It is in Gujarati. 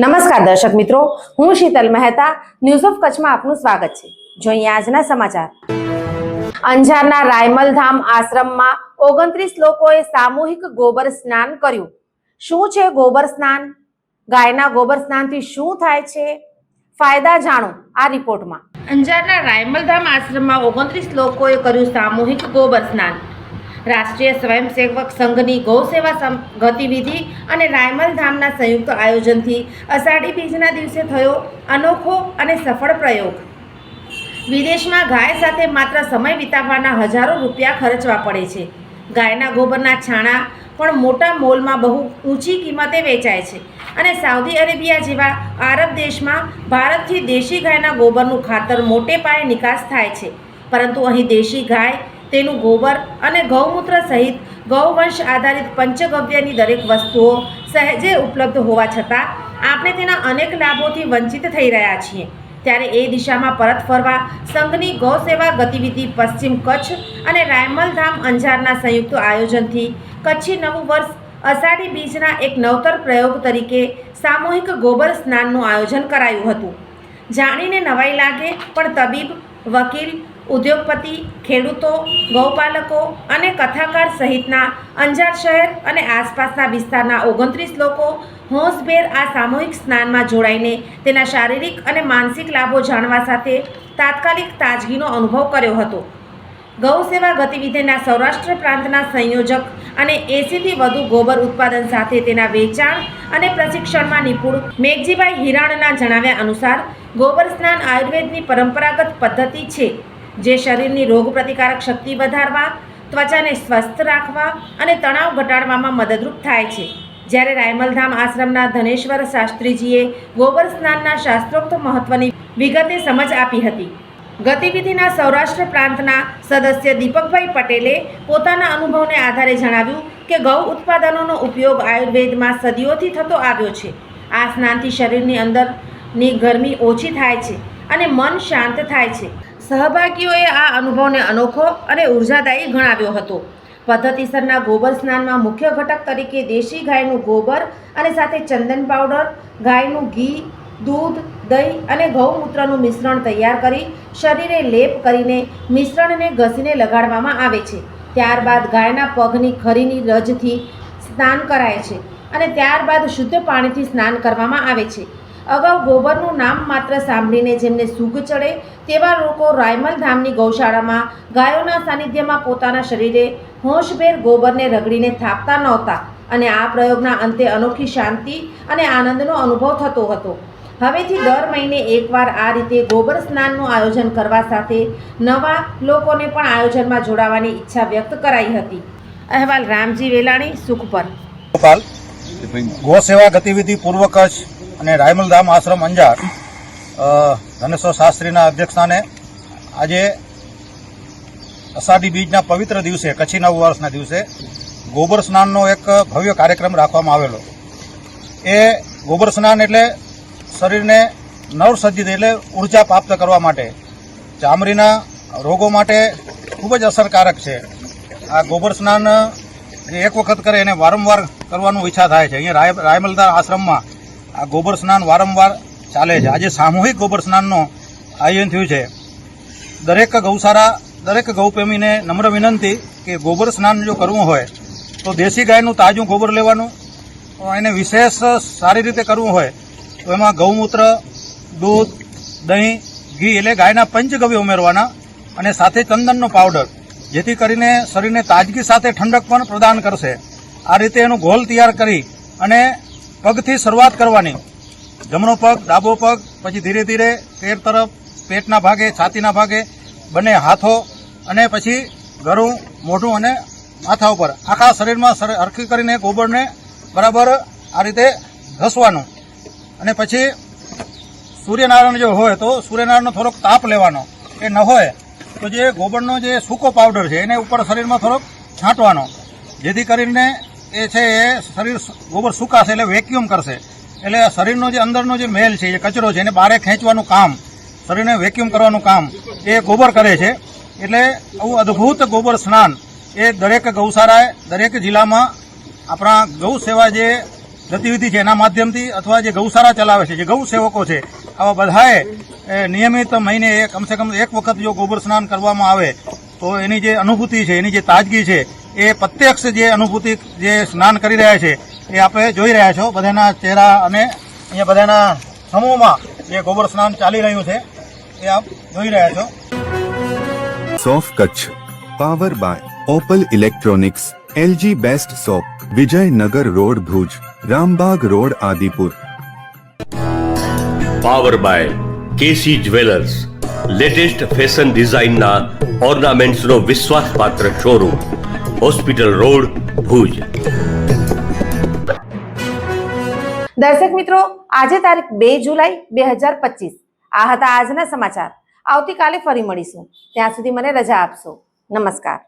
નમસ્કાર દર્શક મિત્રો, હું શીતલ મહેતા ન્યૂઝ ઓફ કચ્છમાં આપનું સ્વાગત છે. જોઈએ આજના સમાચાર. અંજારના રાયમલધામ આશ્રમમાં ઓગણત્રીસ લોકોએ સામૂહિક ગોબર સ્નાન કર્યું. શું છે ગોબર સ્નાન? ગાયના ગોબર સ્નાનથી શું થાય છે? ફાયદા જાણો આ રિપોર્ટમાં. અંજારના રાયમલધામ આશ્રમમાં ઓગણત્રીસ લોકોએ કર્યું સામૂહિક ગોબર સ્નાન. રાષ્ટ્રીય સ્વયંસેવક સંઘની ગૌસેવા સમ- ગતિવિધિ અને રાયમલ ધામના સંયુક્ત આયોજનથી અષાઢી બીજના દિવસે થયો અનોખો અને સફળ પ્રયોગ. વિદેશમાં ગાય સાથે માત્ર સમય વિતાવવાના હજારો રૂપિયા ખર્ચવા પડે છે. ગાયના ગોબરના છાણા પણ મોટા મોલમાં બહુ ઊંચી કિંમતે વેચાય છે અને સાઉદી અરેબિયા જેવા આરબ દેશમાં ભારતથી દેશી ગાયના ગોબરનું ખાતર મોટે પાયે નિકાસ થાય છે. પરંતુ અહીં દેશી ગાય તેનું ગોબર અને ગૌમૂત્ર સહિત ગૌવંશ આધારિત પંચગવ્યની દરેક વસ્તુઓ સહેજે ઉપલબ્ધ હોવા છતાં આપણે તેના અનેક લાભોથી વંચિત થઈ રહ્યા છીએ. ત્યારે એ દિશામાં પરત ફરવા, સંઘની ગૌ સેવા ગતિવિધિ પશ્ચિમ કચ્છ અને રાયમલધામ અંજારના સંયુક્ત આયોજનથી કચ્છી નવું વર્ષ અષાઢી બીજના એક નવતર પ્રયોગ તરીકે સામૂહિક ગોબર સ્નાનનું આયોજન કરાયું હતું. જાણીને નવાઈ લાગે, પણ તબીબ, વકીલ ઉદ્યોગપતિ, ખેડૂતો, ગૌપાલકો અને કથાકાર સહિતના અંજાર શહેર અને આસપાસના વિસ્તારના ઓગણત્રીસ લોકો હોંશભેર આ સામૂહિક સ્નાનમાં જોડાઈને તેના શારીરિક અને માનસિક લાભો જાણવા સાથે તાત્કાલિક તાજગીનો અનુભવ કર્યો હતો. ગૌ સેવા ગતિવિધિના સૌરાષ્ટ્ર પ્રાંતના સંયોજક અને એંસીથી વધુ ગોબર ઉત્પાદન સાથે તેના વેચાણ અને પ્રશિક્ષણમાં નિપુણ મેઘજીભાઈ હિરાણના જણાવ્યા અનુસાર ગોબર સ્નાન આયુર્વેદની પરંપરાગત પદ્ધતિ છે. જે શરીરની રોગપ્રતિકારક શક્તિ વધારવા, ત્વચાને સ્વસ્થ રાખવા અને તણાવ ઘટાડવામાં મદદરૂપ થાય છે. જ્યારે રાયમલધામ આશ્રમના ધનેશ્વર શાસ્ત્રીજીએ ગોબર સ્નાનના શાસ્ત્રોક્ત મહત્વની વિગતે સમજ આપી હતી. ગતિવિધિના સૌરાષ્ટ્ર પ્રાંતના સદસ્ય દીપકભાઈ પટેલે પોતાના અનુભવને આધારે જણાવ્યું કે ગૌ ઉત્પાદનોનો ઉપયોગ આયુર્વેદમાં સદીઓથી થતો આવ્યો છે. આ સ્નાનથી શરીરની અંદરની ગરમી ઓછી થાય છે અને મન શાંત થાય છે. સહભાગીઓએ આ અનુભવને અનોખો અને ઉર્જાદાયી ગણાવ્યો હતો. પદ્ધતિસરના ગોબર સ્નાનમાં મુખ્ય ઘટક તરીકે દેશી ગાયનું ગોબર અને સાથે ચંદન પાવડર, ગાયનું ઘી, દૂધ, દહીં અને ગૌમૂત્રનું મિશ્રણ તૈયાર કરી શરીરે લેપ કરીને મિશ્રણને ઘસીને લગાડવામાં આવે છે. ત્યારબાદ ગાયના પગની ખરીની રજથી સ્નાન કરાય છે અને ત્યારબાદ શુદ્ધ પાણીથી સ્નાન કરવામાં આવે છે. અગાઉ ગોબરનું નામ માત્ર સાંભળીને જેમને સૂગ ચડે તેવા લોકો રાયમલ ધામની ગૌશાળામાં ગાયોના સાનિધ્યમાં પોતાના શરીરે હોંશભેર ગોબરને રગડીને થાપતા નહોતા અને આ પ્રયોગના અંતે અનોખી શાંતિ અને આનંદનો અનુભવ થતો હતો. હવેથી દર મહિને એકવાર આ રીતે ગોબર સ્નાનનું આયોજન કરવા સાથે નવા લોકોને પણ આયોજનમાં જોડાવાની ઈચ્છા વ્યક્ત કરાઈ હતી. અહેવાલ રામજી વેલાણી સુખપર ગોપાલ ગો સેવા ગતિવિધિ પૂર્વ કચ્છ અને રાયમલધામ આશ્રમ અંજાર ધનેશ્વર શાસ્ત્રીના અધ્યક્ષસ્થાને આજે અષાઢી બીજના પવિત્ર દિવસે, કચ્છી નવ વર્ષના દિવસે, ગોબર સ્નાનનો એક ભવ્ય કાર્યક્રમ રાખવામાં આવેલો. એ ગોબર સ્નાન એટલે શરીરને નવસજ્જિત એટલે ઊર્જા પ્રાપ્ત કરવા માટે, ચામડીના રોગો માટે ખૂબ જ અસરકારક છે. આ ગોબર સ્નાન એક વખત કરે એને વારંવાર કરવાનું ઈચ્છા થાય છે. અહીંયા રાય રાયમલદાર આશ્રમમાં આ ગોબર સ્નાન વારંવાર ચાલે છે. આજે સામૂહિક ગોબર સ્નાનનો આયોજન થયું છે. દરેક ગૌશાળા, દરેક ગૌપ્રેમીને નમ્ર વિનંતી કે ગોબર સ્નાન જો કરવું હોય, તો દેશી ગાયનું તાજું ગોબર લેવાનું, એને વિશેષ સારી રીતે કરવું હોય, તો એમાં ગૌમૂત્ર, દૂધ, દહીં, ઘી એટલે ગાયના પંચગવ્ય ઉમેરવાના અને સાથે ચંદનનો પાવડર, જેથી કરીને શરીરને તાજગી સાથે ઠંડક પણ પ્રદાન કરશે. આ રીતે એનું ગોલ તૈયાર કરી અને પગથી શરૂઆત કરવાની. જમણો પગ, ડાબો પગ, પછી ધીરે ધીરે પેટ તરફ, પેટના ભાગે, છાતીના ભાગે, બંને હાથો અને પછી ગરું મોઢું અને માથા ઉપર. આખા શરીરમાં હરખી કરીને ગોબરને બરાબર આ રીતે ઘસવાનું. અને પછી સૂર્યનારાયણ જો હોય તો સૂર્યનારાયણનો થોડોક તાપ લેવાનો. એ ન હોય તો જે ગોબરનો જે સૂકો પાવડર છે એને ઉપર શરીરમાં થોડોક છાંટવાનો. જેથી કરીને એ છે એ શરીર ગોબર સુકાશે એટલે વેક્યુમ કરશે. એટલે શરીરનો જે અંદરનો જે મેલ છે જે કચરો છે, એને બહારે ખેંચવાનું કામ, શરીરને વેક્યુમ કરવાનું કામ, એ ગોબર કરે છે. એટલે આવું અદ્ભુત ગોબર સ્નાન એ દરેક ગૌશાળાએ, દરેક જિલ્લામાં આપણા ગૌ સેવા જે ગતિવિધિ છે, એના માધ્યમથી અથવા જે ગૌશાળા ચલાવે છે, જે ગૌ સેવકો છે, આવા બધાએ નિયમિત મહિને કમસે કમ એક વખત જો ગોબર સ્નાન કરવામાં આવે, તો એની જે અનુભૂતિ છે, એની જે તાજગી છે એ પ્રત્યક્ષ જે અનુભૂતિ જે સ્નાન કરી રહ્યા છે એ આપણે જોઈ રહ્યા છો. બધાના ચહેરા અને અહીંયા બધાના સમૂહમાં જે ગોબર સ્નાન ચાલી રહ્યું છે એ આપ જોઈ રહ્યા છો. સોફ Kutch power by Opal electronics LG best shop Vijaynagar road Bhuj Rambag road Adipur. Power by KC jewellers latest fashion ડિઝાઇનના ઓર્નામેન્ટ્સનો વિશ્વાસપાત્ર શોરૂમ. Hospital road Bhuj. દર્શક મિત્રો, આજે તારીખ બે જુલાઈ બે હજાર પચીસ. આ હતા આજના સમાચાર. આવતીકાલે ફરી મળીશું. ત્યાં સુધી મને રજા આપશો. નમસ્કાર.